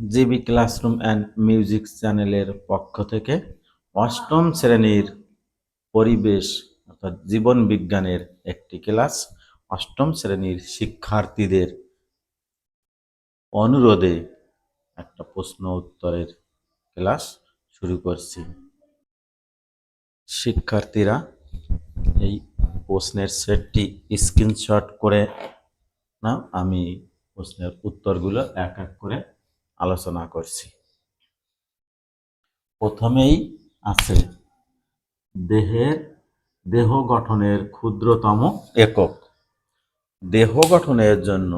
GB classroom and music চ্যানেলের পক্ষ থেকে অষ্টম শ্রেণির পরিবেশ অর্থাৎ জীবন বিজ্ঞানের একটি ক্লাস অষ্টম শ্রেণির শিক্ষার্থীদের অনুরোধে একটা প্রশ্ন উত্তরের ক্লাস শুরু করছি। শিক্ষার্থীরা, এই প্রশ্নের সেটটি স্ক্রিনশট করে না আমি প্রশ্নের উত্তরগুলো এক এক করে আলোচনা করছি। প্রথমেই আছে দেহের, দেহ গঠনের ক্ষুদ্রতম একক। দেহ গঠনের জন্য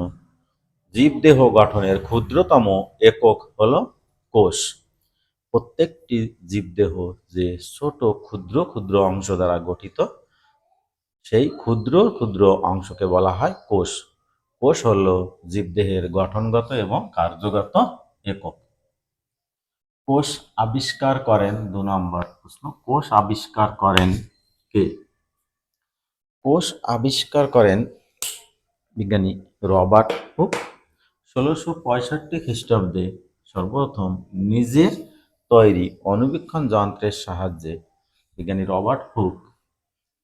জীবদেহ গঠনের ক্ষুদ্রতম একক হলো কোষ। প্রত্যেকটি জীবদেহ যে ছোট ক্ষুদ্র ক্ষুদ্র অংশ দ্বারা গঠিত, সেই ক্ষুদ্র ক্ষুদ্র অংশকে বলা হয় কোষ। কোষ হলো জীবদেহের গঠনগত এবং কার্যগত একক। কোষ আবিষ্কার করেন দু নম্বর প্রশ্ন, কোষ আবিষ্কার করেন কে? কোষ আবিষ্কার করেন বিজ্ঞানী রবার্ট হুক। ষোলোশো পঁয়ষট্টি খ্রিস্টাব্দে সর্বপ্রথম নিজের তৈরি অণুবীক্ষণ যন্ত্রের সাহায্যে বিজ্ঞানী রবার্ট হুক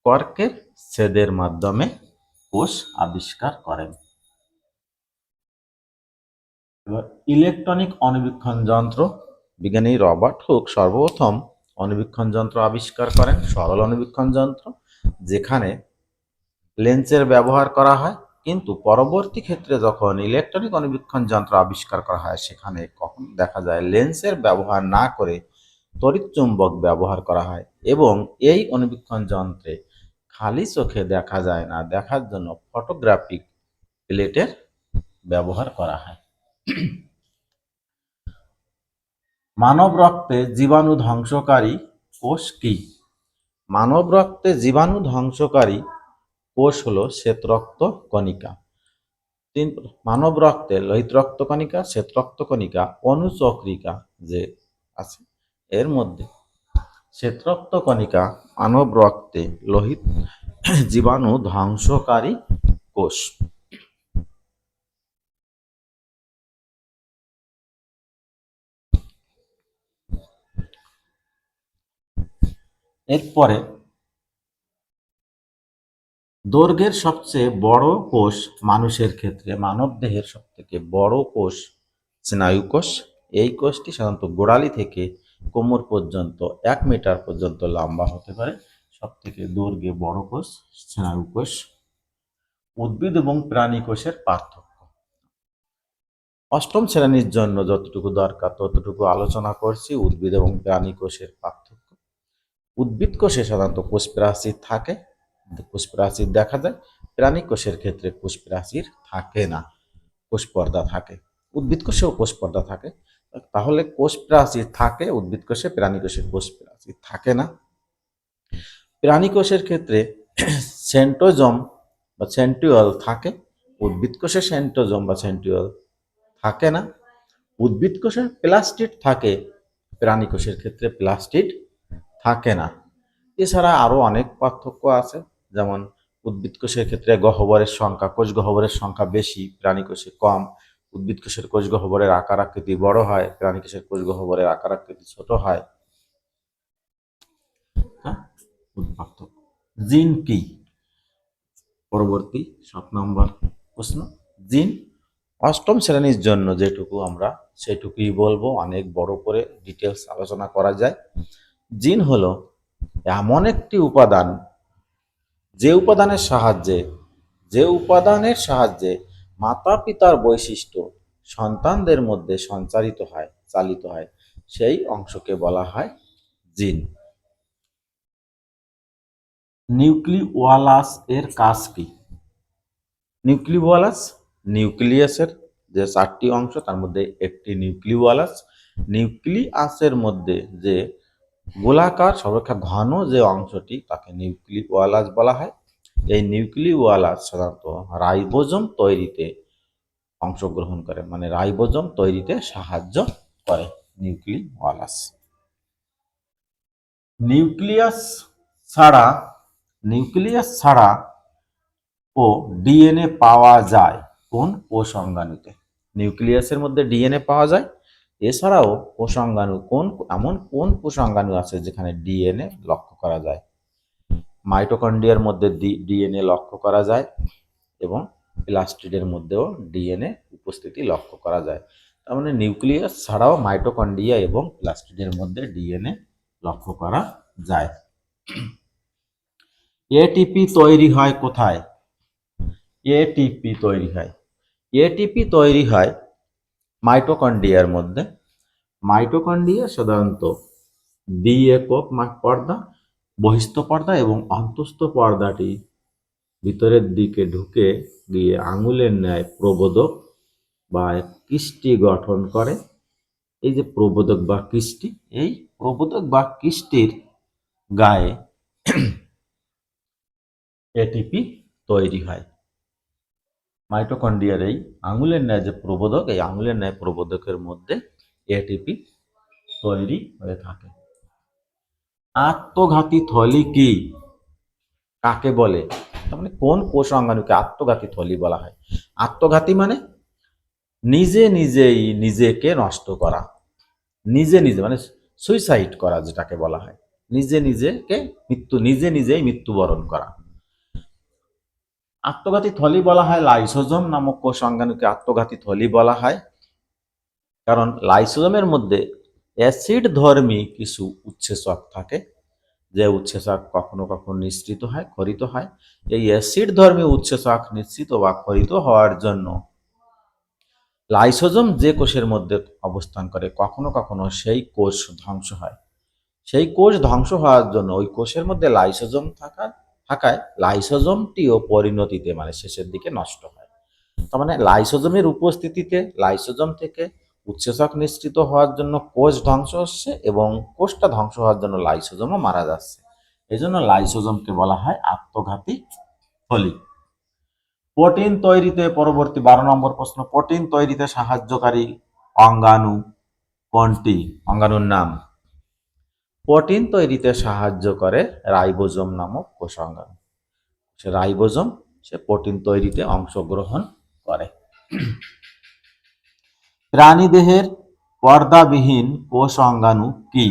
কর্কের ছেদের মাধ্যমে কোষ আবিষ্কার করেন। ইলেকট্রনিক অণুবীক্ষণ যন্ত্র। বিজ্ঞানী রবার্ট হুক সর্বপ্রথম অণুবীক্ষণ যন্ত্র আবিষ্কার করেন, সরল অণুবীক্ষণ যন্ত্র, যেখানে লেন্সের ব্যবহার করা হয়। কিন্তু পরবর্তী ক্ষেত্রে যখন ইলেকট্রনিক অণুবীক্ষণ যন্ত্র আবিষ্কার করা হয়, সেখানে কখন দেখা যায় লেন্সের ব্যবহার না করে তড়িৎ চুম্বক ব্যবহার করা হয় এবং এই অণুবীক্ষণ যন্ত্রে খালি চোখে দেখা যায় না, দেখার জন্য ফটোগ্রাফিক প্লেটের ব্যবহার করা হয়। মানব রক্তে জীবাণু ধ্বংসকারী কোষ কি? মানব রক্তে জীবাণু ধ্বংসকারী কোষ হলো শ্বেতরক্ত কণিকা। তিন, মানব রক্তে লোহিত রক্ত কণিকা শ্বেত রক্ত কণিকা, অনুচক্রিকা যে আছে, এর মধ্যে। শ্বেতরক্ত কণিকা মানব রক্তে লোহিত জীবাণু ধ্বংসকারী কোষ। এরপরে দৈর্ঘ্যের সবচেয়ে বড় কোষ মানুষের ক্ষেত্রে, মানব দেহের সব থেকে বড় কোষ স্নায়ু কোষ। এই কোষটি সাধারণত গোড়ালি থেকে কোমর পর্যন্ত এক মিটার পর্যন্ত লম্বা হতে পারে। সব থেকে দৈর্ঘ্যে বড় কোষ স্নায়ু কোষ। উদ্ভিদ এবং প্রাণী কোষের পার্থক্য। অষ্টম শ্রেণির জন্য যতটুকু দরকার, ততটুকু আলোচনা করছি। উদ্ভিদ এবং প্রাণী কোষের পার্থক্য উদ্ভিদ কোষে সাধারণত কোষ প্রাচীর থাকে কোষ প্রাচীর দেখা যায় প্রাণী কোষের ক্ষেত্রে কোষ প্রাচীর থাকে না কোষ পর্দা থাকে। উদ্ভিদ কোষেও কোষ পর্দা থাকে, তাহলে কোষ প্রাচীর থাকে উদ্ভিদ কোষে প্রাণী কোষে কোষ প্রাচীর থাকে না। প্রাণী কোষের ক্ষেত্রে সেন্টোজম বা সেন্টুয়াল থাকে উদ্ভিদ কোষে সেন্টোজম বা সেন্টুয়াল থাকে না। উদ্ভিদ কোষে প্লাস্টিড থাকে প্রাণী কোষের ক্ষেত্রে প্লাস্টিড থাকে না। এছাড়া আরও অনেক পার্থক্য আছে, যেমন উদ্ভিদ কোষের ক্ষেত্রে গহ্বরের সংখ্যা, কোষ গহ্বরের সংখ্যা বেশি, প্রাণী কোষে কম, উদ্ভিদ কোষের কোষ গহ্বরের আকার আকৃতি বড় হয়, প্রাণী কোষের কোষ গহ্বরের আকার আকৃতি ছোট হয়। হ্যাঁ জিন কি? পরবর্তী সাত নম্বর প্রশ্ন। জিন অষ্টম শ্রেণির জন্য যেটুকু আমরা সেটুকুই বলব, অনেক বড় করে ডিটেলস আলোচনা করা যায়। জিন হলো এমন একটি উপাদান যে উপাদানের সাহায্যে, যে উপাদানের সাহায্যে মাতা পিতার বৈশিষ্ট্য সন্তানদের মধ্যে সঞ্চারিত হয়, চালিত হয়। সেই অংশকে বলা হয় জিন। নিউক্লিওয়ালাস এর কাজ কি? নিউক্লিওয়ালাস নিউক্লিয়াসের যে চারটি অংশ, তার মধ্যে একটি নিউক্লিওয়ালাস। নিউক্লিয়াসের মধ্যে যে গোলাকার সর্বাপেক্ষা ঘন যে অংশটি তাকে নিউক্লিওয়ালাস বলা হয়। এই নিউক্লিওয়ালাস সাধারণত রাইবোজম তৈরিতে অংশগ্রহণ করে মানে রাইবোজম তৈরিতে সাহায্য করে নিউক্লিওয়ালাস। নিউক্লিয়াস ছাড়া নিউক্লিয়াস ছাড়া ও ডিএনএ পাওয়া যায় কোন কোষ অঙ্গাণুতে নিউক্লিয়াসের মধ্যে ডিএনএ পাওয়া যায় এছাড়াও কোষাঙ্গাণু কোন, এমন কোন কোষাঙ্গাণু আছে যেখানে ডিএনএ লক্ষ্য করা যায়? মাইটোকন্ড্রিয়ার মধ্যে ডিএনএ লক্ষ্য করা যায় এবং প্লাস্টিডের মধ্যেও ডিএনএ উপস্থিতি লক্ষ্য করা যায়। তার মানে নিউক্লিয়াস ছাড়াও মাইটোকন্ড্রিয়া এবং প্লাস্টিডের মধ্যে ডিএনএ লক্ষ্য করা যায়। এটিপি তৈরি হয় কোথায়? এটিপি তৈরি হয়। এটিপি তৈরি হয় মাইটোকন্ড্রিয়ার মধ্যে। মাইটোকন্ড্রিয়া সাধারণত দ্বি একক পর্দা, বহিস্থ পর্দা এবং অন্তস্থ পর্দাটি ভিতরের দিকে ঢুকে গিয়ে আঙুলের ন্যায় প্রবোধক বা কিস্টি গঠন করে। এই যে প্রবোধক বা কিস্টি এই প্রবোধক বা কিস্টির গায়ে এটিপি তৈরি হয়। মাইটোকন্ড্রিয়ার এই আঙুলের ন্যায় যে প্রবোধক, এই আঙুলের ন্যায় প্রবোধকের মধ্যে এটিপি তৈরি হয়ে থাকে। আত্মঘাতী থলি কি? কাকে বলে? মানে কোন কোষ অঙ্গাণুকে আত্মঘাতী থলি বলা হয়? আত্মঘাতী মানে নিজে নিজেই নিজেকে নষ্ট করা। নিজে নিজে মানে সুইসাইড করা যেটাকে বলা হয়। নিজে নিজেকে মৃত্যু, নিজে নিজেই মৃত্যুবরণ করা। আত্মঘাতী থলি বলা হয় লাইসোজম নামক কোষ অঙ্গাণুকে আত্মঘাতী থলি বলা হয়। কারণ লাইসোজমের মধ্যে অ্যাসিড ধর্মী কিছু উৎসেচক থাকে, যে উৎসেচক কখনো কখনো নিঃসৃত হয়, খরিত হয়। এই অ্যাসিড ধর্মী উৎসেচক নিঃসৃত বা খরিত হওয়ার জন্য লাইসোজম যে কোষের মধ্যে অবস্থান করে, কখনো কখনো সেই কোষ ধ্বংস হয়। সেই কোষ ধ্বংস হওয়ার জন্য ওই কোষের মধ্যে লাইসোজম থাকা থাকায় লাইসোজোমটিও পরিণতিতে মানে শেষের দিকে নষ্ট হয়। তার মানে লাইসোজোমের উপস্থিতিতে লাইসোজোম থেকে উৎসেচক নিশ্চিত হওয়ার জন্য কোষ ধ্বংস হচ্ছে এবং কোষটা ধ্বংস হওয়ার জন্য লাইসোজোমও মারা যাচ্ছে। এই জন্য লাইসোজোমকে বলা হয় আত্মঘাতী থলি প্রোটিন তৈরিতে পরবর্তী বারো নম্বর প্রশ্ন, প্রোটিন তৈরিতে সাহায্যকারী অঙ্গাণু কোনটি? অঙ্গাণুর নাম প্রোটিন তৈরিতে সাহায্য করে রাইবোজোম নামক কোষাঙ্গাণু সে রাইবোজোম, সে প্রোটিন তৈরিতে অংশগ্রহণ করে। প্রাণীদেহের পর্দাবিহীন কোষ অঙ্গাণু কি?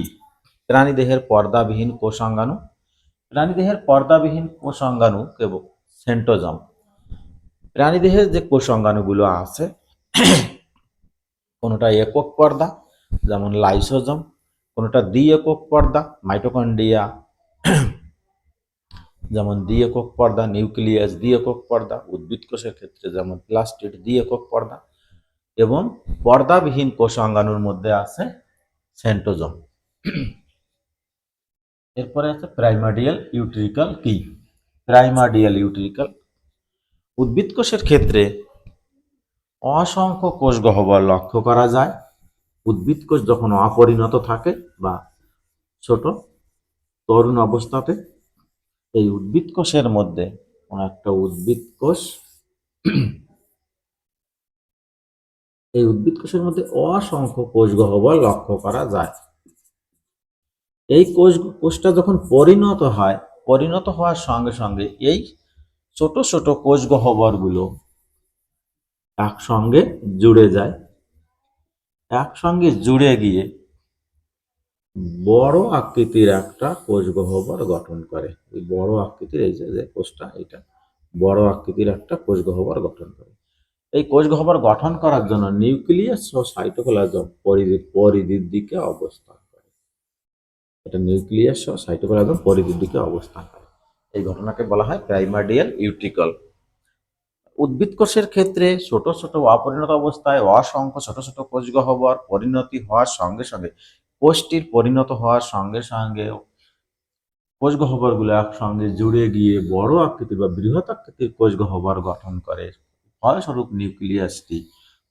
প্রাণীদেহের পর্দাবিহীন কোষ অঙ্গাণু প্রাণীদেহের পর্দাবিহীন কোষ অঙ্গাণু কেবল সেন্টোজম প্রাণীদেহের যে কোষ অঙ্গাণুগুলো আছে কোনোটা একক পর্দা, যেমন লাইসোজম কোনোটা দ্বি একক পর্দা মাইটোকন্ড্রিয়া যেমন দ্বি একক পর্দা নিউক্লিয়াস দ্বি একক পর্দা, উদ্ভিদ কোষের ক্ষেত্রে যেমন প্লাস্টিড দ্বি একক পর্দা এবং পর্দাবিহীন কোষ অঙ্গাণুর মধ্যে আছে সেন্টোজম এরপরে আছে প্রাইমার্ডিয়াল ইউট্রিকাল কি প্রাইমার্ডিয়াল ইউট্রিকাল উদ্ভিদ কোষের ক্ষেত্রে অসংখ্য কোষ গহ্বর লক্ষ্য করা যায়। উদ্ভিদ কোষ যখন অপরিণত থাকে বা ছোট, তরুণ অবস্থাতে এই উদ্ভিদ কোষের মধ্যে কোনো একটা উদ্ভিদ কোষ, এই উদ্ভিদ কোষের মধ্যে অসংখ্য কোষ গহ্বর লক্ষ্য করা যায়। এই কোষ, কোষটা যখন পরিণত হয়, পরিণত হওয়ার সঙ্গে সঙ্গে এই ছোট ছোট কোষ গহ্বরগুলো একসঙ্গে জুড়ে যায়। একসঙ্গে জুড়ে গিয়ে বড় আকৃতির একটা কোষ গহ্বর গঠন করে। এই বড় আকৃতির এই যে কোষটা এটা বড় আকৃতির একটা কোষগহ্বর গঠন করে। এই কোষ গহ্বর গঠন করার জন্য নিউক্লিয়াস ও সাইটোপ্লাজম পরিধি, পরিধির দিকে অবস্থান করে। এটা নিউক্লিয়াস ও সাইটোপ্লাজম পরিধির দিকে অবস্থান করে। এই ঘটনাকে বলা হয় প্রাইমার্ডিয়াল ইউট্রিকল উদ্ভিদ কোষের ক্ষেত্রে ছোট ছোট অপরিণত অবস্থায় অসংখ্য ছোট ছোট কোষ গহ্বর পরিণতি হওয়ার সঙ্গে সঙ্গে কোষটির পরিণত হওয়ার সঙ্গে সঙ্গে কোষ গহ্বরগুলো একসঙ্গে জুড়ে গিয়ে বড় আকৃতির বা বৃহৎ আকৃতির কোষ গহ্বর গঠন করে। ফলস্বরূপ নিউক্লিয়াসটি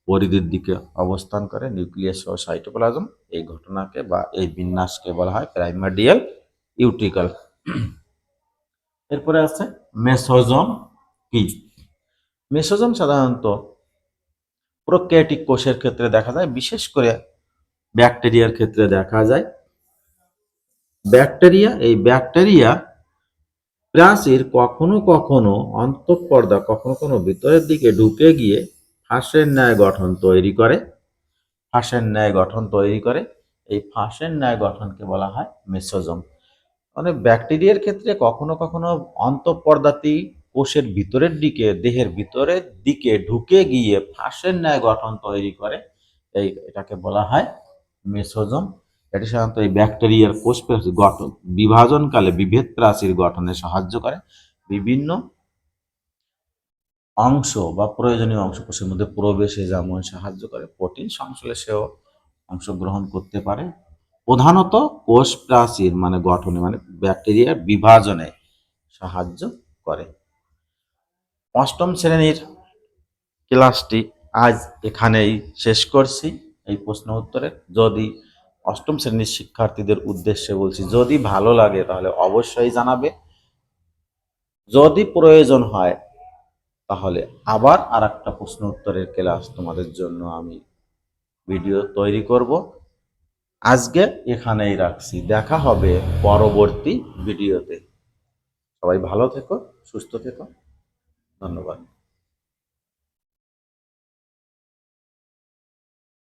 পরিধির দিকে অবস্থান করে। নিউক্লিয়াস ও সাইটোপ্লাজম এই ঘটনাকে বা এই বিন্যাসকে বলা হয় প্রাইমার্ডিয়াল ইউট্রিকাল এরপরে আছে মেসোজম কি? মেসোজোম সাধারণত প্রোক্যাটিক কোষের ক্ষেত্রে দেখা যায়, বিশেষ করে ব্যাকটেরিয়ার ক্ষেত্রে দেখা যায়। ব্যাকটেরিয়া, এই ব্যাকটেরিয়া প্রাচীর কখনো কখনো অন্তঃপর্দা, কখনো কখনো ভিতরের দিকে ঢুকে গিয়ে ফাঁসের ন্যায় গঠন তৈরি করে। ফাঁসের ন্যায় গঠন তৈরি করে। এই ফাঁসের ন্যায় গঠনকে বলা হয় মেসোজম। মানে ব্যাকটেরিয়ার ক্ষেত্রে কখনো কখনো অন্তঃপর্দাতি কোষের ভিতরের দিকে, দেহের ভিতরের দিকে ঢুকে গিয়ে ফাঁসের ন্যায় গঠন তৈরি করে। এই এটাকে বলা হয় মেসোজম। এটি সাধারণত এই ব্যাকটেরিয়ার কোষ গঠন, বিভাজনকালে বিভেদ প্রাচীর গঠনে সাহায্য করে। বিভিন্ন অংশ বা প্রয়োজনীয় অংশ কোষের মধ্যে প্রবেশে যেমন সাহায্য করে, প্রোটিন সংশ্লেষেও অংশগ্রহণ করতে পারে। প্রধানত কোষ প্রাচীর মানে গঠনে মানে ব্যাকটেরিয়ার বিভাজনে সাহায্য করে। অষ্টম শ্রেণির ক্লাসটি আজ এখানেই শেষ করছি। এই প্রশ্ন উত্তরে যদি অষ্টম শ্রেণির শিক্ষার্থীদের উদ্দেশ্যে বলছি, যদি ভালো লাগে তাহলে অবশ্যই জানাবে। যদি প্রয়োজন হয় তাহলে আবার আর একটা প্রশ্ন উত্তরের ক্লাস তোমাদের জন্য আমি ভিডিও তৈরি করব। আজকে এখানেই রাখছি। দেখা হবে পরবর্তী ভিডিওতে। সবাই ভালো থেকো, সুস্থ থেকো। ধন্যবাদ।